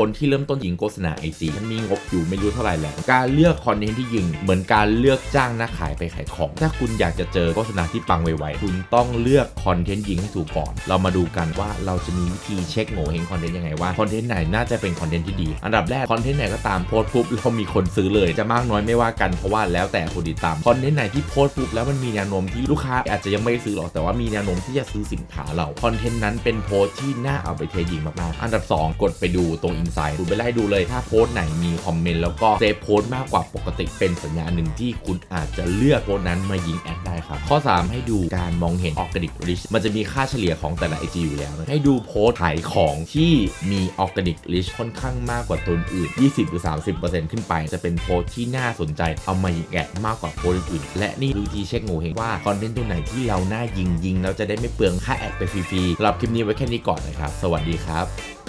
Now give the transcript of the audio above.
คนที่เริ่มต้นยิงโฆษณาไอจีมันมีงบอยู่ไม่รู้เท่าไหร่แหละการเลือกคอนเทนต์ที่ยิง เหมือนการเลือกจ้างนักขายไปขายของ ถ้าคุณอยากจะเจอโฆษณาที่ปังไวๆ คุณต้องเลือกคอนเทนต์ยิงให้ถูกก่อน เรามาดูกันว่าเราจะมีวิธีเช็คโง่เฮงคอนเทนต์ยังไงว่าคอนเทนต์ไหนน่าจะเป็นคอนเทนต์ที่ดี อันดับแรกคอนเทนต์ไหนก็ตามโพสต์ปุ๊บเรามีคนซื้อเลยจะมากน้อยไม่ว่ากันเพราะว่าแล้วแต่ผู้ติดตามคอนเทนต์ไหนที่โพสต์ปุ๊บแล้วมันมีแนวโน้มที่ลูกค้าอาจจะยังไม่ได้ซื้อหรอกแต่ว่ามีแนวโน้มที่จะซื้อสินค้าเราคอนเทนต์นั้นเป็นโพสต์ที่น่าเอาไปเทยิงมากๆอันดับสองกดไปดูตรงอินไซด์คุณไปไล่ดูเลย ถ้าโพสต์ไหนมีคอมเมนต์แล้วก็เซฟโพสต์มากกว่าปกติเป็นสัญญาณหนึ่งที่คุณอาจจะเลือกโพสต์นั้นมายิงแอดได้ครับ ข้อ 3 ให้ดูการมองเห็นออร์แกนิกริชมันจะมีค่าเฉลี่ยของแต่ละ IG อยู่แล้วนะให้ดูโพสต์ขายของที่มีออร์แกนิกริชค่อนข้างมากกว่าตัวอื่น 20 หรือ 30%ขึ้นไป จะเป็นโพสต์ที่น่าสนใจเอามายิงแอดมากกว่าโพสต์อื่น และนี่คือวิธีเช็คโง่เฮงว่าคอนเทนต์ตัวไหนที่เราน่ายิงยิงแล้วจะได้ไม่เปลืองค่าแอดไปฟรีๆสำหรับคลิปนี้ไว้แค่นี้ก่อนนะครับ สวัสดีครับ